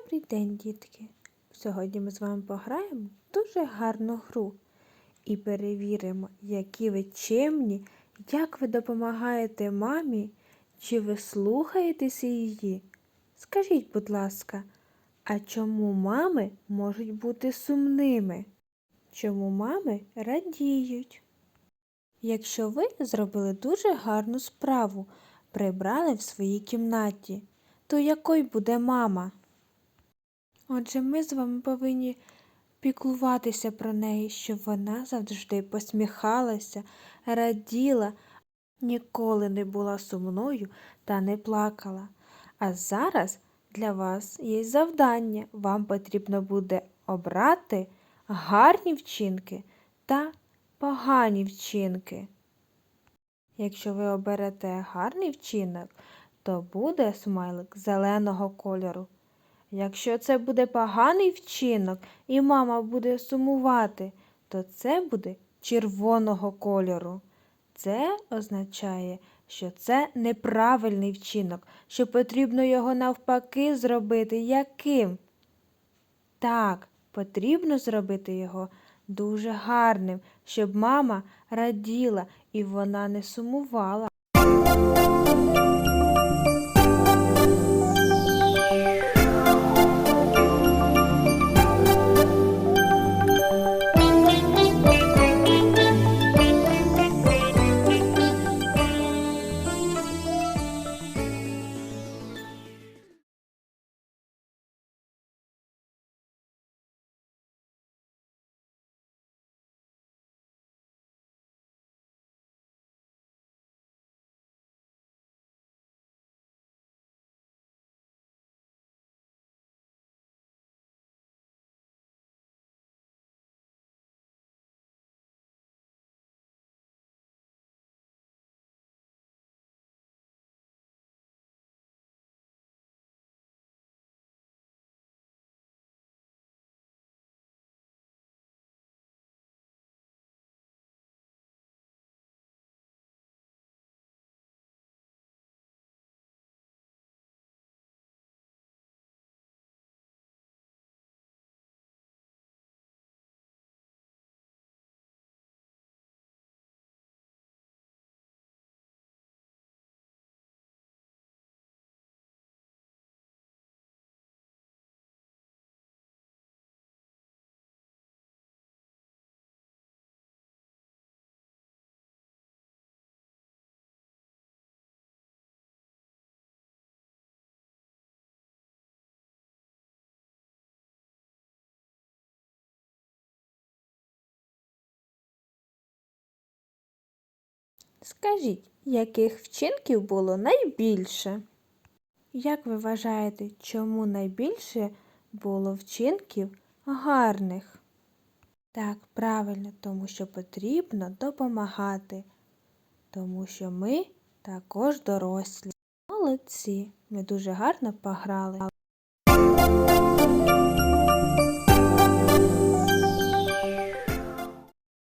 Добрий день, дітки! Сьогодні ми з вами пограємо дуже гарну гру і перевіримо, які ви чемні, як ви допомагаєте мамі, чи ви слухаєтеся її. Скажіть, будь ласка, а чому мами можуть бути сумними? Чому мами радіють? Якщо ви зробили дуже гарну справу, прибрали в своїй кімнаті, то якою буде мама? Отже, ми з вами повинні піклуватися про неї, щоб вона завжди посміхалася, раділа, ніколи не була сумною та не плакала. А зараз для вас є завдання. Вам потрібно буде обрати гарні вчинки та погані вчинки. Якщо ви оберете гарний вчинок, то буде смайлик зеленого кольору. Якщо це буде поганий вчинок і мама буде сумувати, то це буде червоного кольору. Це означає, що це неправильний вчинок, що потрібно його навпаки зробити яким? Так, потрібно зробити його дуже гарним, щоб мама раділа і вона не сумувала. Скажіть, яких вчинків було найбільше? Як ви вважаєте, чому найбільше було вчинків гарних? Так, правильно, тому що потрібно допомагати, тому що ми також дорослі. Молодці, ми дуже гарно пограли.